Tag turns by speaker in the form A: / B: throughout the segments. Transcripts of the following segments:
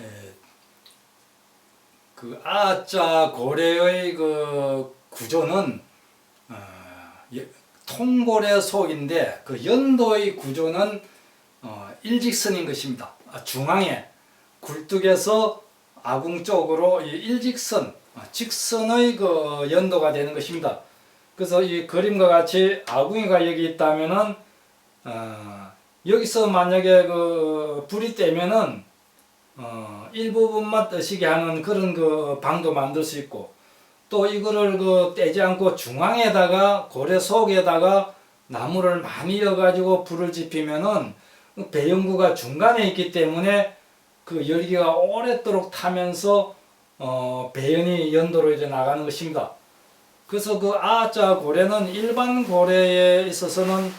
A: 에, 그 아자 고래의 그 구조는 어, 예, 통고래 속인데 그 연도의 구조는 어, 일직선인 것입니다. 아, 중앙에 굴뚝에서 아궁 쪽으로 이 일직선, 아, 직선의 그 연도가 되는 것입니다. 그래서 이 그림과 같이 아궁이가 여기 있다면은 어, 여기서 만약에 그 불이 떼면은 어, 일부분만 뜨시게 하는 그런 그 방도 만들 수 있고 또 이거를 그 떼지 않고 중앙에다가 고래 속에다가 나무를 많이 이어가지고 불을 지피면은 그 배연구가 중간에 있기 때문에 그 열기가 오랫도록 타면서 어, 배연이 연도로 이제 나가는 것입니다. 그래서 그 아자 고래는 일반 고래에 있어서는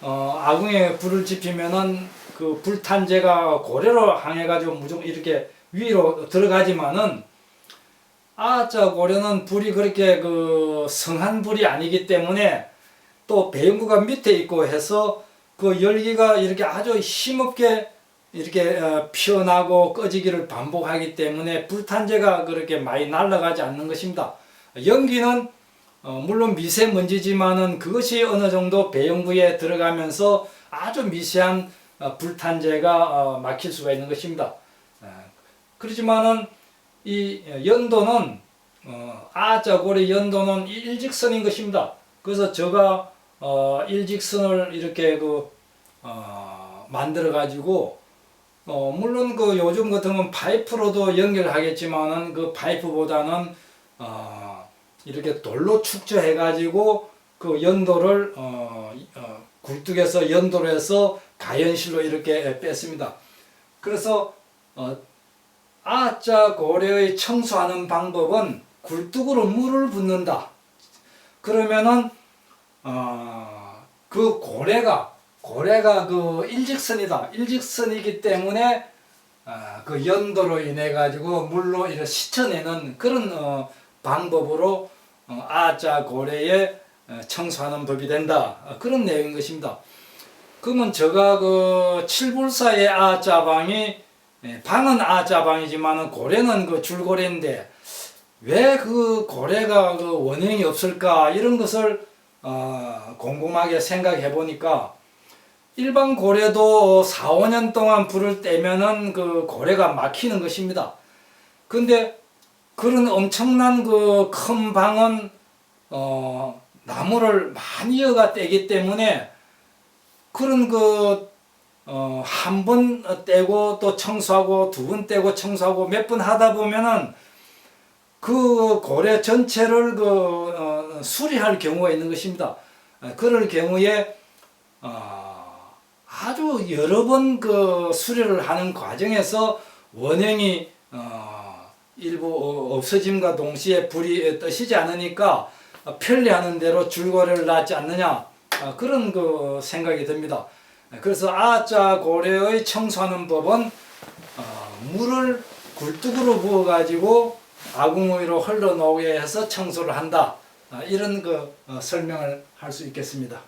A: 어, 아궁에 불을 지피면은 그 불탄재가 고래로 향해 가지고 무조건 이렇게 위로 들어가지만은 아자 고래는 불이 그렇게 그 성한 불이 아니기 때문에 또 배연구가 밑에 있고 해서 그 열기가 이렇게 아주 힘없게 이렇게 어, 피어나고 꺼지기를 반복하기 때문에 불탄재가 그렇게 많이 날아가지 않는 것입니다. 연기는 어, 물론 미세먼지지만은 그것이 어느 정도 배연구에 들어가면서 아주 미세한 어, 불탄재가 어, 막힐 수가 있는 것입니다. 어, 그렇지만은 이 연도는 어, 아자고리 연도는 일직선인 것입니다. 그래서 제가 어, 일직선을 이렇게 그 어, 만들어 가지고 어, 물론 그 요즘 같으면 파이프로도 연결하겠지만은 그 파이프보다는 어, 이렇게 돌로 축조해 가지고 그 연도를 어, 어, 굴뚝에서 연도로 해서 가연실로 이렇게 뺐습니다. 그래서 어, 아자 고래의 청소하는 방법은 굴뚝으로 물을 붓는다. 그러면은 어, 그 고래가 고래가 그 일직선이다. 일직선이기 때문에 아, 그 연도로 인해 가지고 물로 이렇게 씻어내는 그런 어, 방법으로 어, 아자 고래에 어, 청소하는 법이 된다. 어, 그런 내용인 것입니다. 그러면 제가 그 칠불사의 아자방이 예, 방은 아자방이지만은 고래는 그 줄고래인데 왜 그 고래가 그 원형이 없을까 이런 것을 어, 곰곰하게 생각해 보니까 일반 고래도 4, 5년 동안 불을 떼면은 그 고래가 막히는 것입니다. 근데 그런 엄청난 그 큰 방은 어, 나무를 많이 이어가 떼기 때문에 그런 그 어, 한 번 떼고 또 청소하고 두 번 떼고 청소하고 몇 번 하다 보면은 그 고래 전체를 그 어, 수리할 경우가 있는 것입니다. 어, 그럴 경우에 어, 아주 여러 번 그 수리를 하는 과정에서 원형이 어, 일부 어, 없어짐과 동시에 불이 떠시지 않으니까 편리하는 대로 줄거리를 놨지 않느냐 어, 그런 그 생각이 듭니다. 그래서 아자 고래의 청소하는 법은 어, 물을 굴뚝으로 부어 가지고 아궁이로 흘러 놓게 해서 청소를 한다. 아, 이런 그 어, 설명을 할 수 있겠습니다.